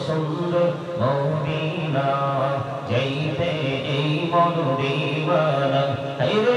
সুন্দর মদিনা যাইতে এই মন দিবানা হেরে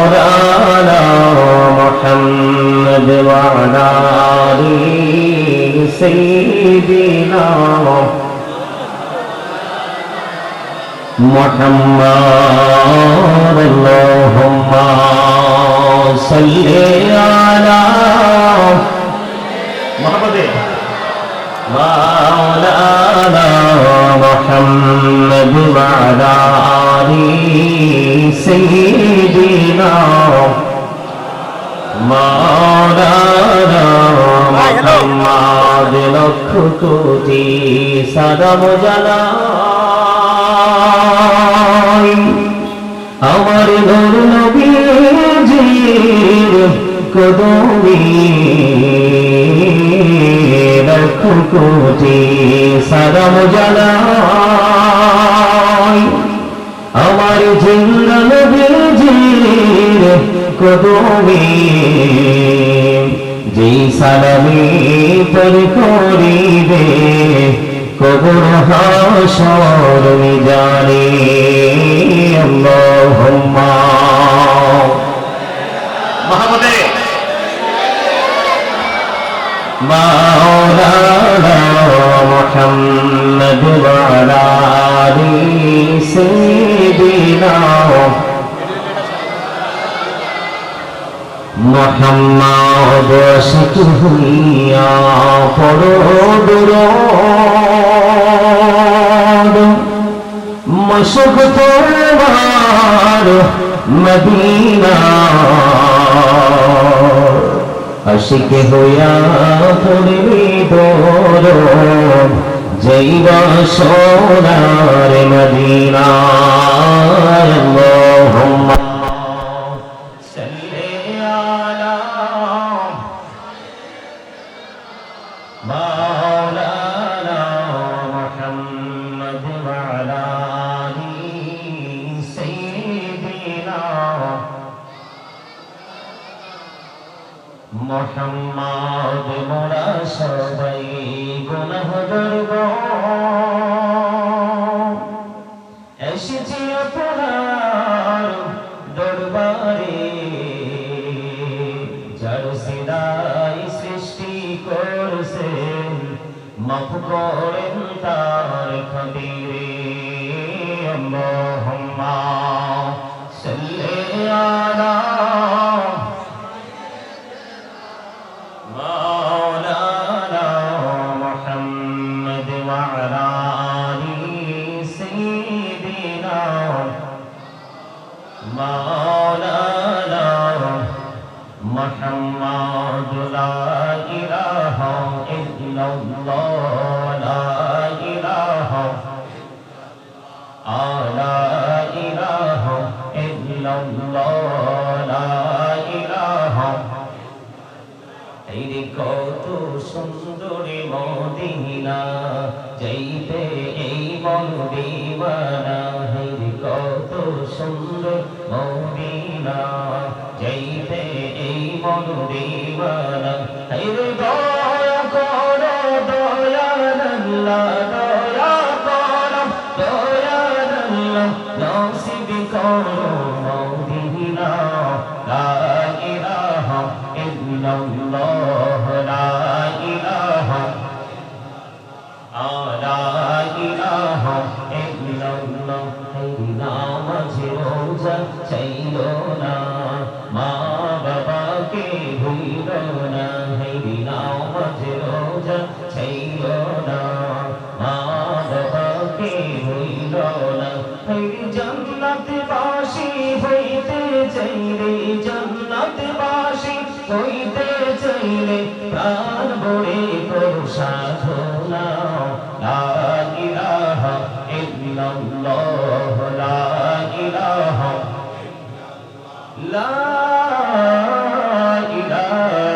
مولانا محمد وعلى آله سيدنا محمد اللهم صل على محمد مولانا محمد وعلى آل سيدنا محمد মোহাম্মদ সাদম জালা আমার নর নবীজির কদমি লক্ষ সাদম জালা আমার কদমে যেই সালামি পর করিবে কবর হাসর জানে আল্লাহুম্মা। শিখ হইয়া পড়ো দুরদ। মশক তোমার মদিনা। আশিক হইয়া পড়বি দোর জৈবা সোনার মদিনা আল্লাহুম্মা مولانا محمد وعلا سیدنا محمد مرسد الأرض وعلى দিবানা হাইরে দয়া করো দয়াল আল্লাহ, দয়া করো দয়াল আল্লাহ, নসিব করো মদিনা। লা ইলাহা ইল্লাল্লাহ। করে প্রভুষা শোনাও লা ইলাহা ইল্লাল্লাহ লা ইলাহা লা ইলাহা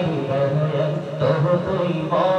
কইব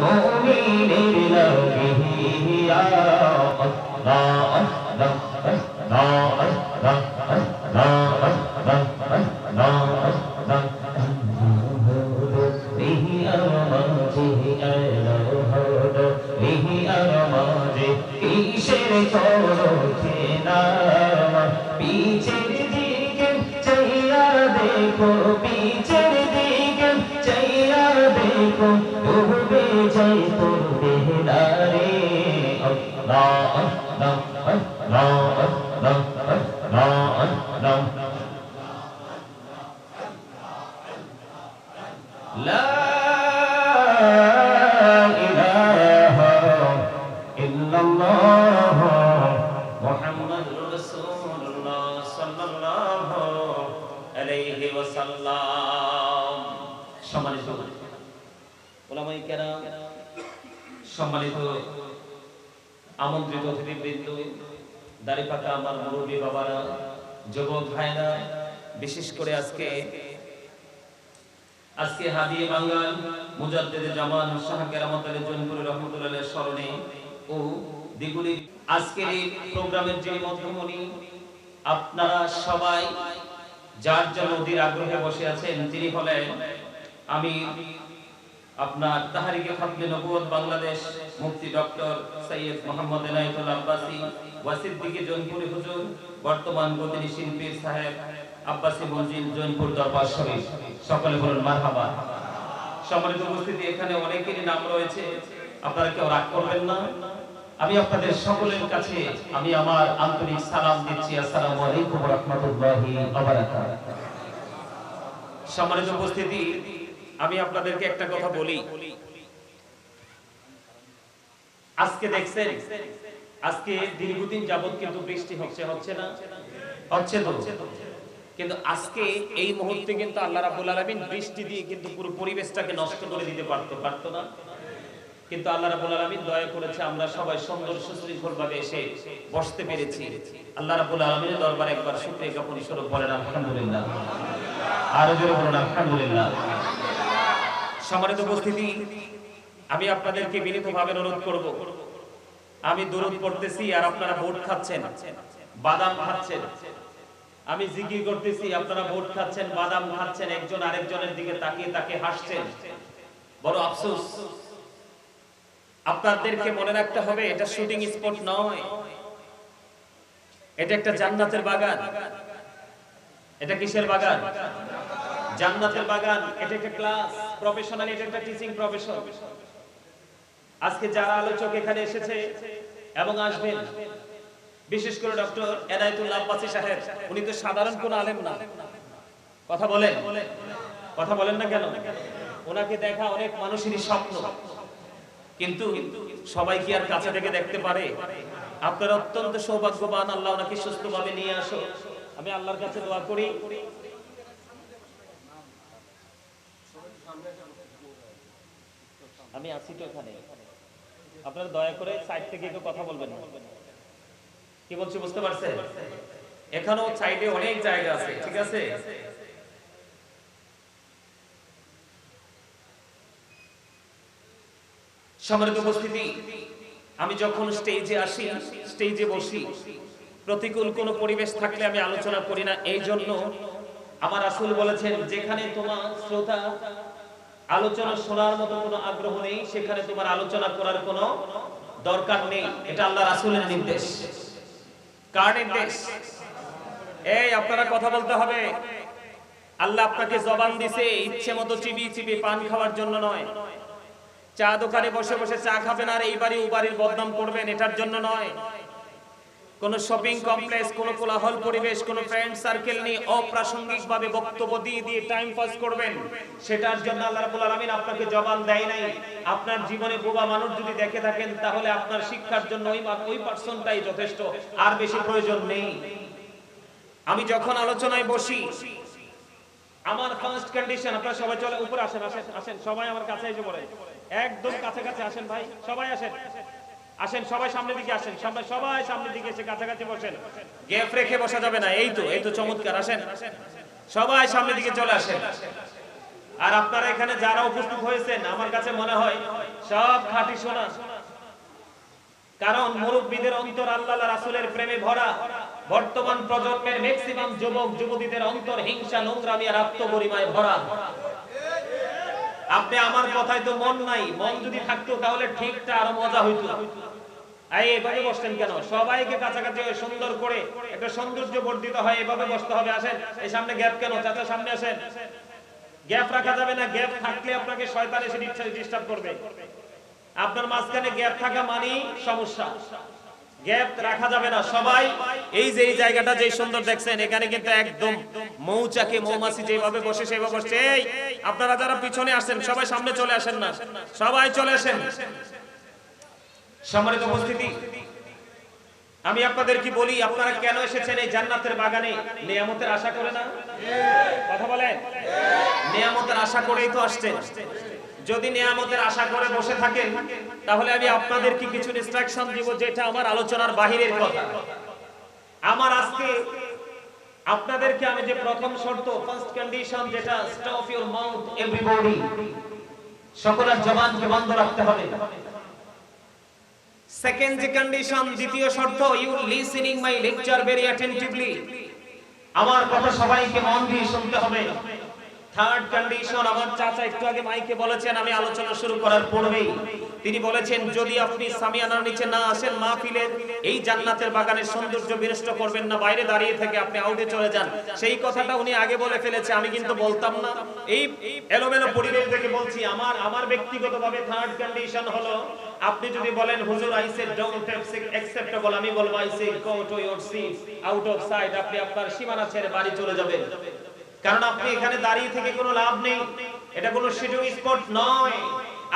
মুমিনের লবিহিয়া ইল্লাল্লাহ মুহাম্মাদুর রাসূলুল্লাহ সাল্লাল্লাহু আলাইহি ওয়াসাল্লাম। সম্মানিত ওলামায়ে কেরাম, সম্মানিত আমন্ত্রিত অতিথিবৃন্দ দাড়িপাকা আমার মুরব্বী বাবারা, যুবক ভাইরা, বিশেষ করে আজকে আজকে হাদিয়ে বাঙ্গাল মুজাদ্দেদে জামান শাহ কেরামত আলী জনপুর রহমতুল্লাহ স্মরণে ও দ্বিগুণী আজকের এই প্রোগ্রামের যে মধ্যমণি, আপনারা সবাই যার যার নদীর আগ্রহে বসে আছেন, তিনি হলেন আমি আপনার তাহারিকে নবুয়ত বাংলাদেশ, মুফতি ডক্টর সৈয়দ মোহাম্মদ এনায়েতুল হুজুর, বর্তমান গতিনী শিল্পীর সাহেব দরবার শরীফ। সকলে বলুন, মারহাবা। সম্মানিত উপস্থিতি, এখানে অনেকেরই নাম রয়েছে। আপনারা কেউ রাগ করবেন না। আমি আপনাদের সকলের কাছে আমি আমার আন্তরিক সালাম দিচ্ছি। আসসালামু আলাইকুম ওয়া রাহমাতুল্লাহি ওয়া বারাকাতুহু। সম্মানিত উপস্থিতি, আমি আপনাদেরকে একটা কথা বলি। আজকে দেখছেন, আজকে দীর্ঘদিন যাবত কিন্তু বৃষ্টি হচ্ছে হচ্ছে না? হচ্ছে তো। কিন্তু আজকে এই মুহূর্তে কিন্তু আল্লাহ রাব্বুল আলামিন বৃষ্টি দিয়ে কিন্তু পুরো পরিবেশটাকে নষ্ট করে দিতে পারতো পারতো না? কিন্তু আল্লাহ রাব্বুল আলামিন দয়া করেছে, আমরা সবাই সুন্দর সুশৃঙ্খল ভাবে এসে বসতে পেরেছি। আল্লাহ রাব্বুল আলামিনের দরবারে একবার শুকরিয়া জ্ঞাপন স্বরূপ বলেন, আলহামদুলিল্লাহ। আরও জোরে বলুন, আলহামদুলিল্লাহ। সম্মানিত উপস্থিতি, আমি আপনাদেরকে বিনীতভাবে অনুরোধ করব। আমি দূরত পড়তেছি আর আপনারা ভোট খাচ্ছেন, বাদাম খাচ্ছেন। আমি জিকির করতেছি, আপনারা ভোট খাচ্ছেন, বাদাম খাচ্ছেন, একজন আরেকজনের দিকে তাকিয়ে তাকে হাসছেন। বড় আফসোস। আপনাদেরকে মনে রাখতে হবে, এটা শুটিং স্পট নয়। এটা একটা জান্নাতের বাগান। এটা কিসের বাগান? জান্নাতের বাগান। এটা একটা ক্লাস প্রফেশনাল এটা একটা টিচিং প্রফেশন আজকে যারা আলোচক এখানে এসেছে এবং আসবেন, বিশেষ করে ডক্টর এনায়েতুল্লাহ আব্বাসী সাহেব, উনি তো সাধারণ কোন আলেম না। কথা বলেন। কথা বলেন না কেন? ওনাকে দেখা অনেক মানুষেরই স্বপ্ন। কিন্তু সবাই কি আর কাছে থেকে দেখতে পারে? আপনারা অত্যন্ত সৌভাগ্যবান, আল্লাহ ওনাকে সুস্থভাবে নিয়ে আসো আমি আল্লাহর কাছে দোয়া করি। আমি আছি তো এখানে। আপনারা দয়া করে সাইড থেকে একটু কথা বলবেন কি বলছি বুঝতে পারছেন? এখানেও সাইডে অনেক জায়গা আছে, ঠিক আছে? সম্মানিত উপস্থিতি। আমি যখন স্টেজে আসি স্টেজে বসি, প্রতিকূল কোনো পরিবেশ থাকলে আমি আলোচনা করি না। এই জন্য আমার রাসূল বলেছেন, যেখানে তোমার শ্রোতা আলোচনা শোনার মতো কোনো আগ্রহ নেই, সেখানে তোমার আলোচনা করার কোনো দরকার নেই। এটা আল্লাহ রাসূলের নির্দেশ। কার নির্দেশ? এই, আপনারা কথা বলতে হবে। আল্লাহ আপনাকে জবান দিছে, ইচ্ছে মতো চিবি চিবি পান খাওয়ার জন্য নয়। চা দোকানে বসে বসে চা খাবেন আর এই বাড়ি ও বাড়ির বদনাম করবেন, এটার জন্য নয়। কোন শপিং কমপ্লেক্স কোন কোলাহল পরিবেশ, কোন ফ্রেন্ড সার্কেল নিয়ে অপ্রাসঙ্গিক ভাবে বক্তব্য দিয়ে দিয়ে টাইম পাস করবেন, সেটার জন্য আল্লাহ রাব্বুল আলামিন আপনাকে জবান দেয় নাই। আপনার জীবনে বোবা মানুষ যদি দেখে থাকেন, তাহলে আপনার শিক্ষার জন্য ওই ওই পার্সনটাই যথেষ্ট, আর বেশি প্রয়োজন নেই। আমি যখন আলোচনায় বসি আমার ফার্স্ট কন্ডিশন আপনারা সবাই চলে, উপরে আসেন আসেন আসেন, সবাই আমার কাছে এসে পড়ে। একদম কাছে কাছে আসেন ভাই, সবাই আসেন। আসেন, সবাই সামনের দিকে আসেন সবাই সবাই সামনের দিকে এসে কাছাকাছি বসেন। গ্যাপ রেখে বসা যাবে না, এই তো এই তো চমৎকার, আসেন। সবাই সামনের দিকে চলে আসেন। আর আপনারা এখানে যারা উপস্থিত হয়েছেন, আমার কাছে মনে হয় সব খাঁটি সোনা। কারণ মুরব্বীদের অন্তর আল্লাহ রাসূলের প্রেমে ভরা। বর্তমান প্রজন্মের ম্যাক্সিমাম যুবক, যুবতীদের অন্তর হিংসা, নোংরামি আর আত্মগরিমায় ভরা আপনি আমার কথায় তো মন নাই, মন যদি থাকতো তাহলে ঠিকটা আরও মজা হইতো। সুন্দর করে একটা সৌন্দর্য বর্ধিত হয় বসতে হবে। সামনে গ্যাপ কেন? সামনে গ্যাপ রাখা যাবে না গ্যাপ থাকলে আপনাকে ডিস্টার্ব করবে। আপনার মাঝখানে গ্যাপ থাকা মানেই সমস্যা। গ্যাপ রাখা যাবে না। সবাই, এই যে এই জায়গাটা যে সুন্দর দেখছেন, এখানে কিন্তু একদম মৌচাকে মৌমাছি যেভাবে বসে, সেভাবে বসছে এই, আপনারা যারা পিছনে আসেন, সবাই সামনে চলে আসেন না। সবাই চলে আসেন। সম্মানিত উপস্থিতি, আমি আপনাদের কি বলি, আপনারা কেন এসেছেন এই জান্নাতের বাগানে? নিয়ামতের আশা করে না? কথা বলেন? নিয়ামতের আশা করেই তো আসছেন। যদি নিয়ামতের আশা করে বসে থাকেন, তাহলে আমি আপনাদেরকে কিছু ইনস্ট্রাকশন দিব যেটা আমার আলোচনার বাহিরের কথা। আমার আজকে আপনাদেরকে আমি যে প্রথম শর্ত ফার্স্ট কন্ডিশন যেটা স্টপ ইওর মাউথ এভরিবডি সকলের জবানকে বন্ধ রাখতে হবে। সেকেন্ড যে কন্ডিশন দ্বিতীয় শর্ত you listening my lecture very attentively আমার কথা সবাইকে মন দিয়ে শুনতে হবে। থার্ড কন্ডিশন আমার চাচা একটু আগে মাইকে বলেছেন, আমি আলোচনা শুরু করার পূর্বেই। তিনি বলেছেন, যদি আপনি সামিয়ানার নিচে না আসেন এই জান্নাতের বাগানের সৌন্দর্য বিনষ্ট করবেন না, বাইরে দাঁড়িয়ে থেকে আপনি আউটে চলে যান। সেই কথাটা উনি আগে বলে ফেলেছে, আমি কিন্তু বলতাম না। এই এলোমেলো পরিবেশ থেকে বলছি, আমার আমার ব্যক্তিগতভাবে থার্ড কন্ডিশন হলো, আপনি যদি বলেন, হুজুর ডোন্ট অ্যাকসেপ্টেবল আমি বলব I go to your seat out of sight আপনি আপনার সীমানা ছেড়ে বাড়ি চলে যাবেন। কারণ আপনি এখানে দাঁড়িয়ে থেকে কোনো লাভ নেই। এটা কোনো শুটিং স্পট নয়।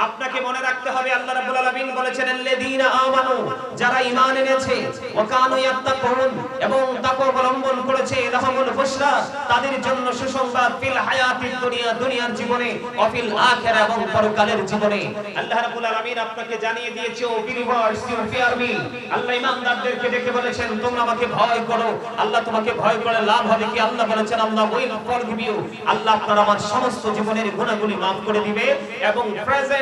আপনাকে মনে রাখতে হবে, আল্লাহ রাব্বুল আলামিন বলেছেন, আল্লাযীনা আমানু যারা ঈমান এনেছে, ওয়া কানু ইয়াত্তাকুন এবং তাকওয়া অবলম্বন করেছে, লাহুমুল বুশরা তাদের জন্য সুসংবাদ, ফিল হায়াতিদ দুনিয়া দুনিয়ার জীবনে ওয়া ফিল আখিরা এবং পরকালের জীবনে। আল্লাহ রাব্বুল আলামিন আপনাকে জানিয়ে দিয়েছে, O believers you fear me আল্লাহ ঈমানদারদেরকে ডেকে বলেছেন, তোমরা আমাকে ভয় করো। আল্লাহ তোমাকে ভয় করে লাভ হবে কি? আল্লাহ বলেছেন, Allah will forgive you Allah আপনার আমার সমস্ত জীবনের গুনাহগুলি maaf করে দিবে এবং প্রেজেন্ট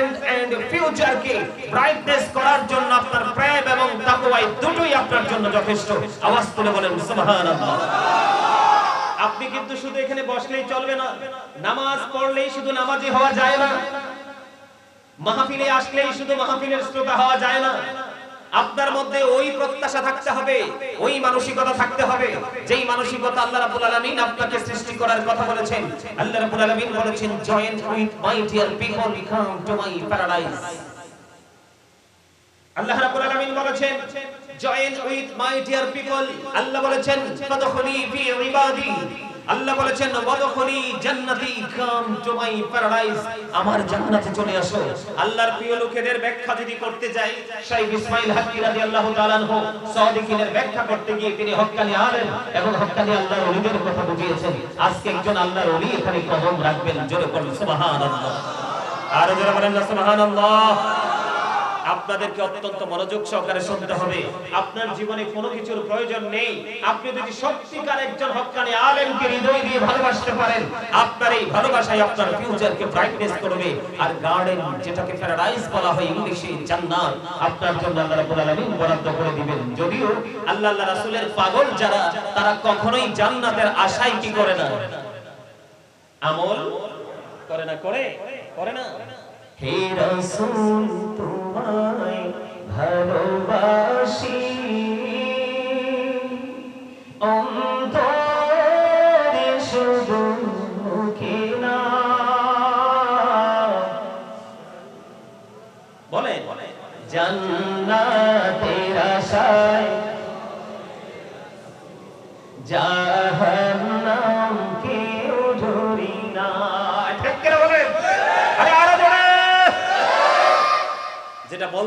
আপনি কিন্তু শুধু এখানে বসলেই চলবে না, নামাজ পড়লেই শুধু নামাজি হওয়া যায় না, মাহফিলে আসলেই শুধু মাহফিলের শ্রোতা হওয়া যায় না আপনার মধ্যে ওই প্রত্যাশা থাকতে হবে, ওই মানসিকতা থাকতে হবে, যেই মানসিকতা আল্লাহ রাব্বুল আলামিন আপনাকে সৃষ্টি করার কথা বলেছেন। আল্লাহ রাব্বুল আলামিন বলেছেন join with my dear people come to my paradise আল্লাহ রাব্বুল আলামিন বলেছেন join with my dear people আল্লাহ বলেছেন ফাদখুলি ফি ইবাদি আল্লাহ বলেছেন, ওয়াদখুলি জান্নাতি কাম টু মাই প্যারাডাইস। আমার জান্নাতে চলে আসো। আল্লাহর প্রিয় লোকেদের ব্যাখ্যা যদি করতে যাই শাইখ ইসমাইল হাক্কি রাদিয়াল্লাহু তাআলা আনহু সাদিকিনের ব্যাখ্যা করতে গিয়ে তিনি হক্কানি আলেম এবং হক্কানি আল্লাহর ওলিদের কথা বুঝিয়েছেন। আজকে একজন আল্লাহর ওলি এখানে কদম রাখবেন, জোরে বলুন, সুবহানাল্লাহ। আর জোরে বলেন সুবহানাল্লাহ। আপনাদেরকে অত্যন্ত মনোযোগ সহকারে শুনতে হবে। আপনার জীবনে কোনো কিছুর প্রয়োজন নেই। আপনি যদি সত্যিকার একজন হক্কানি আলেমকে হৃদয় দিয়ে ভালোবাসতে পারেন, আপনার এই ভালোবাসাই আপনার ফিউচারকে ব্রাইটনেস করবে। আর গার্ডেন যেটাকে প্যারাডাইস বলা হয় ইংলিশে, জান্নাত, আপনার জন্য আল্লাহ রাব্বুল আলামিন বরাদ্দ করে দিবেন। যদিও আল্লাহ আল্লাহ রাসূলের পাগল যারা, তারা কখনোই জান্নাতের আশাই কি করে না? আমল করে না, করে? করে না? হে রাসূল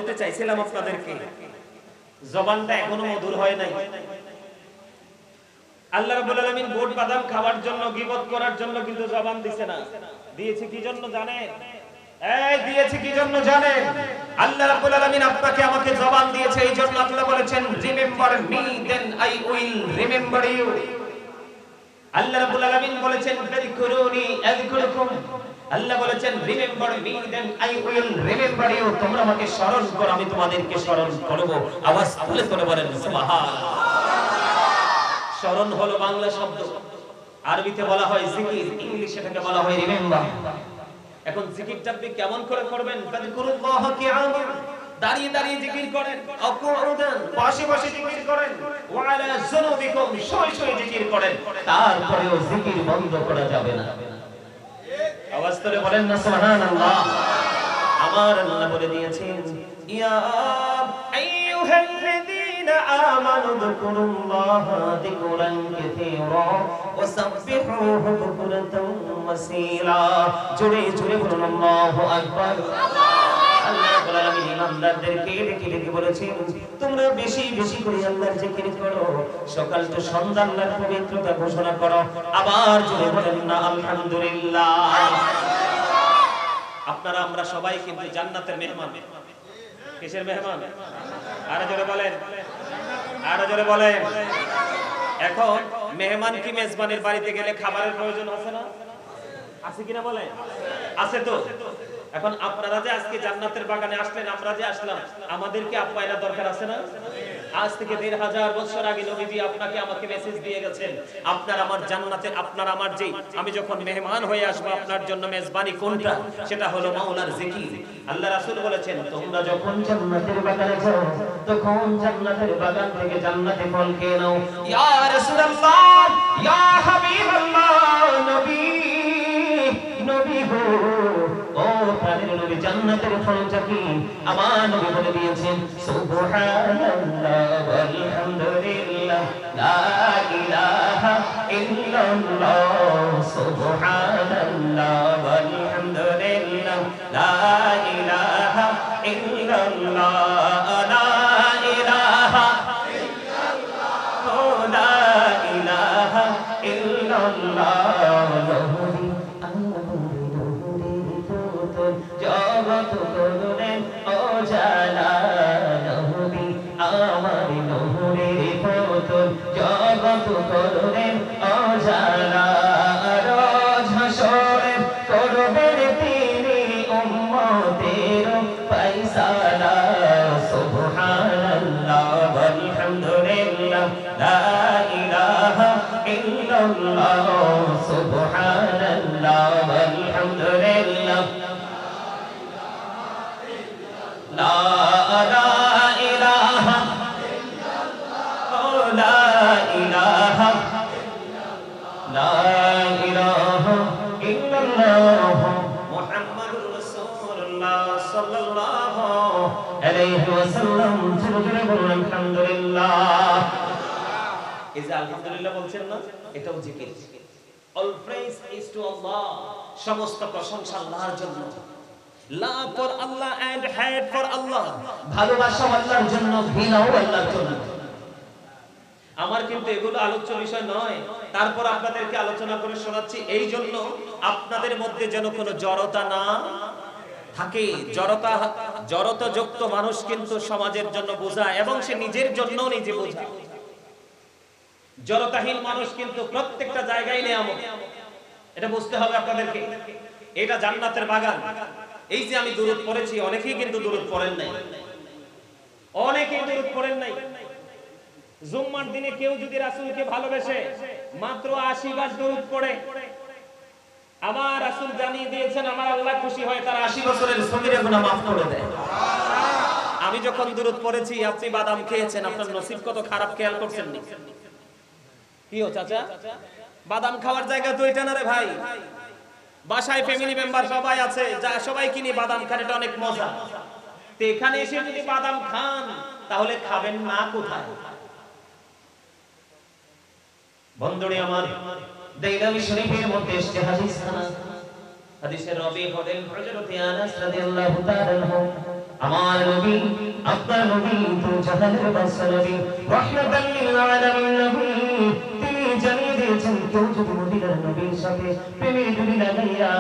বলতে চাইছিলাম আপনাদেরকে, জবানটা এখনও মধুর হয় নাই। আল্লাহ রাব্বুল আলামিন গোট বাদাম খাওয়ার জন্য, গীবত করার জন্য কিন্তু জবান দিছে না। দিয়েছে কি জন্য জানেন? এই, দিয়েছে কি জন্য আল্লাহ রাব্বুল আলামিন আপনাকে আমাকে জবান দিয়েছে, এই জন্য আল্লাহ বলেছেন remember me then I will remember you আল্লাহ রাব্বুল আলামিন বলেছেন আল্লাহ বলেছেন remember me then I will remember you তোমরা আমাকে স্মরণ করো, আমি তোমাদেরকে স্মরণ করব। আওয়াজ তুলে তুলে বলেন, সুবহানাল্লাহ। স্মরণ হলো বাংলা শব্দ। আরবিতে বলা হয় জিকির, ইংলিশে এটাকে বলা হয় রিমেম্বার এখন জিকিরটা আপনি কেমন করে করবেন? ফাযকুরুল্লাহ কিয়ামান দাঁড়িয়ে দাঁড়িয়ে জিকির করেন। অকুউদান বসে বসে জিকির করেন। ওয়া আলা যুনুবিকুম শুয়ে শুয়ে জিকির করেন। তারপরেও জিকির বন্ধ করা যাবে না। আওয়াজ বলেন না, সুবহানাল্লাহ। আমার আল্লাহ বলে দিয়েছেন, ইয়া আইয়ুহাল্লাযীনা আমানু যকুরুল্লাহা যিকরান কাসীরা ওয়াসাব্বিহুহু বুকরাতাও ওয়াসীলা জোরে জোরে বলুন, আল্লাহু আকবার। আল্লাহ আপনারা, আমরা সবাই কিন্তু জান্নাতের মেহমান। কিসের মেহমান? আরও জোরে বলেন। আরও জোরে বলেন। এখন মেহমান কি মেজবানের বাড়িতে গেলে খাবারের প্রয়োজন আছে না? আছে কিনা বলে আছে তো? এখন আপনারা যে আজকে জান্নাতের বাগানে আসলেন, আমরা যে আসলাম, আমাদের কি আপ্যায়না দরকার আছে না? আজ থেকে দেড় হাজার বছর আগে নবীজি আপনাকে আমাকে মেসেজ দিয়ে গেছেন, আপনার আমার জান্নাতে আপনার আমার যে আমি যখন মেহমান হয়ে আসব, আপনার জন্য মেজবানি কোনটা? সেটা হলো মাওলার জিকির। আল্লাহ রাসূল বলেছেন, তোমরা যখন জান্নাতের বাগানে যাও, তখন জান্নাতের বাগান থেকে জান্নাতে ফল খেয়ে নাও। ইয়া রাসূলুল্লাহ, ইয়া হাবিবাল্লাহ জান্নাতের ফলটা কি আমার নবী বলে দিয়েছেন, সুবহানাল্লাহ আলহামদুলিল্লাহ লা ইলাহা ইল্লাল্লাহ, সুবহানাল্লাহ আলহামদুলিল্লাহ লা Santo, আলহামদুলিল্লাহ। এই যে আলহামদুলিল্লাহ বলছেন না এটাও জিকির। All praise is to Allah সমস্ত প্রশংসা আল্লাহর জন্য। Love for Allah and hate for Allah. ভালোবাসা আল্লাহর জন্য ঘৃণাও আল্লাহর জন্য। আমার কিন্তু এগুলো আলোচ্য বিষয় নয়। তারপর আপনাদেরকে আলোচনা করে শোনাচ্ছি এই জন্য আপনাদের মধ্যে যেন কোনো জড়তা না থাকে। জড়তা জড়তা যুক্ত মানুষ কিন্তু সমাজের জন্য বোঝায় এবং সে নিজের জন্য নিজে বোঝায় জড়তাহীন মানুষ কিন্তু প্রত্যেকটা জায়গায় নেয়ামত। এটা বুঝতে হবে আপনাদেরকে। এটা জান্নাতের বাগান। এই যে আমি দূরত পড়েছি, অনেকেই কিন্তু দূরত পড়েন নাই। অনেকেই দূরত পড়েন নাই। জুম্মার দিনে কেউ যদি রাসূলকে ভালোবেসে মাত্র আশি বার দরুদ পড়ে আমার রাসূল জানিয়ে দিয়েছেন, আমার আল্লাহ খুশি হয় তার আশি বছরের সগীরে গুনাহ মাফ করে দেয়। আমি যখন দূরত পড়েছি, আপনি বাদাম খেয়েছেন, আপনার নসিব কত খারাপ, খেয়াল করছেন নি? কি ও চাচা? বাদাম খাওয়ার জায়গা তো এটা না রে ভাই? বাসায় ফ্যামিলি মেম্বার সবাই আছে, যা সবাই কিনি বাদাম খান, এটা অনেক মজা। তো এখানে এসে যদি বাদাম খান, তাহলে খাবেন না কোথায়? বন্ধুরে আমার শরীফের মধ্যে এসছে হাদিস। রবি হলেন হযরত আনাস রাদিয়াল্লাহু তাআলা আমার নবী, আপনার নবী তো জাহানের বাদশা নবী। রাহমাতাল লিল আলামিন নবী তিনি জানিয়ে দিয়েছেন, কেউ যদি মদিনার নবীর সাথে প্রেমের ডুবি লাগাইয়া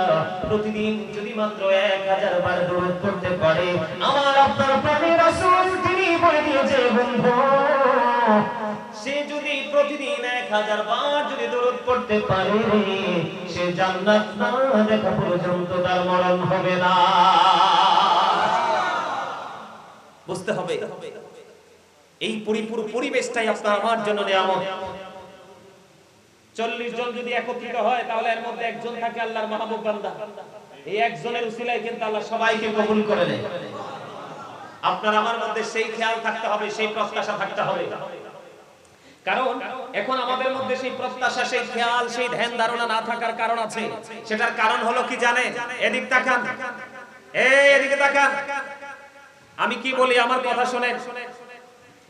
প্রতিদিন যদি মাত্র এক হাজার বার দরুদ পড়তে পারে, আমার আপনার প্রাণের রাসূল তিনি বলে দিয়েছে, বন্ধু। সে যদি প্রতিদিন এক হাজার বার যদি দরুদ পড়তে পারে, সে জান্নাত না দেখা পর্যন্ত তার মরণ হবে না। বুঝতে হবে, এই পরিপূর্ণ পরিবেশটাই আপনার আমার জন্য নিয়ামত। চল্লিশ জন যদি একত্রিত হয়, তাহলে এর মধ্যে একজন থাকে আল্লাহর মাহবুব বান্দা। এই একজনের উসিলায় কিন্তু আল্লাহ সবাইকে কবুল করে নেয়। আপনার আমার মধ্যে সেই খেয়াল থাকতে হবে, সেই প্রত্যাশা থাকতে হবে। কারণ এখন আমাদের মধ্যে সেই প্রত্যাশা, সেই খেয়াল, সেই ধ্যান ধারণা না থাকার কারণ আছে। সেটার কারণ হলো কি জানে এদিক তাকান। এই এদিকে তাকান। আমি কি বলি, আমার কথা শুনেন।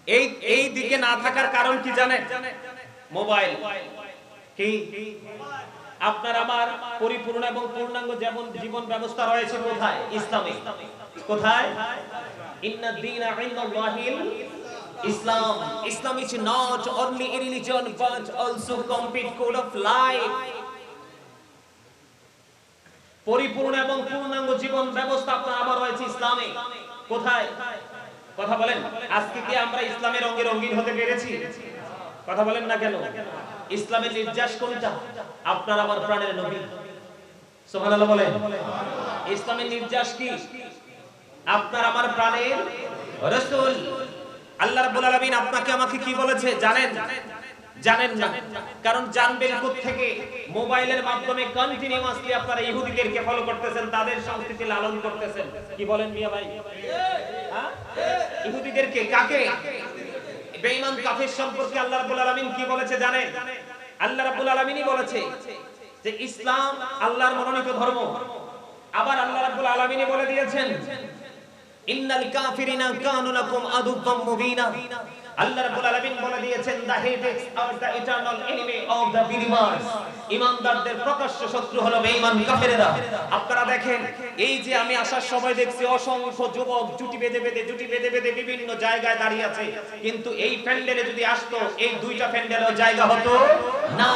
এই এই দিকে না থাকার কারণ কি জানেন? মোবাইল। কি? আপনার আমার পরিপূর্ণ এবং পূর্ণাঙ্গ যেমন জীবন ব্যবস্থা রয়েছে কোথায়? ইসলামে। কোথায়? ইন্না দীনা ইনদাল্লাহিল Islam. Islam is not only a religion, but also complete code of life. পরিপূর্ণ এবং পূর্ণাঙ্গ জীবন ব্যবস্থা আপনার আমার রয়েছে ইসলামে। কোথায়? কথা বলেন, আজকে কি আমরা ইসলামের রঙে রঙিন হতে পেরেছি? কথা বলেন না কেন? ইসলামের নির্যাস কোনটা? আপনার আমার প্রাণের নবী। সুবহানাল্লাহ বলেন। ইসলামের নির্যাস কি? আপনার আমার প্রাণের রাসূল। আল্লাহ রাব্বুল আলামিন আপনাকে আমাকে কি বলেছে জানেন? জানেন না। কারণ জানবেন থেকে মোবাইলের মাধ্যমে কন্টিনিউয়াসলি আপনারা ইহুদিদেরকে ফলো করতেছেন, তাদের সংস্কৃতি লালন করতেছেন। কি বলেন মিয়া ভাই? হ্যাঁ? ইহুদিদেরকে কাকে? বেঈমান কাফের সম্পর্কে আল্লাহ রাব্বুল আলামিন কি বলেছে জানেন? আল্লাহ রাব্বুল আলামিনই বলেছে যে ইসলাম আল্লাহর মনোনীত ধর্ম। আবার আল্লাহ রাব্বুল আলামিনই বলে দিয়েছেন ইন্নাল কাফিরিনা কানু লাকুম আদুব্বাম মুবিনা। আল্লাহ রাব্বুল আলামিন বলে দিয়েছেন the হেডেক্স are the eternal enemy of the believers. প্রকাশ্য শত্রু হলো বেঈমান আপনারা দেখেন, এই যে আমি আসার সময় দেখছি, অসংখ্য যুবক জুটি বেঁধে বেঁধে, জুটি বেঁধে বেঁধে বিভিন্ন জায়গায় দাঁড়িয়ে আছে। কিন্তু এই প্যান্ডেলে যদি আসতো, এই দুইটা প্যান্ডেলের জায়গা হতো না।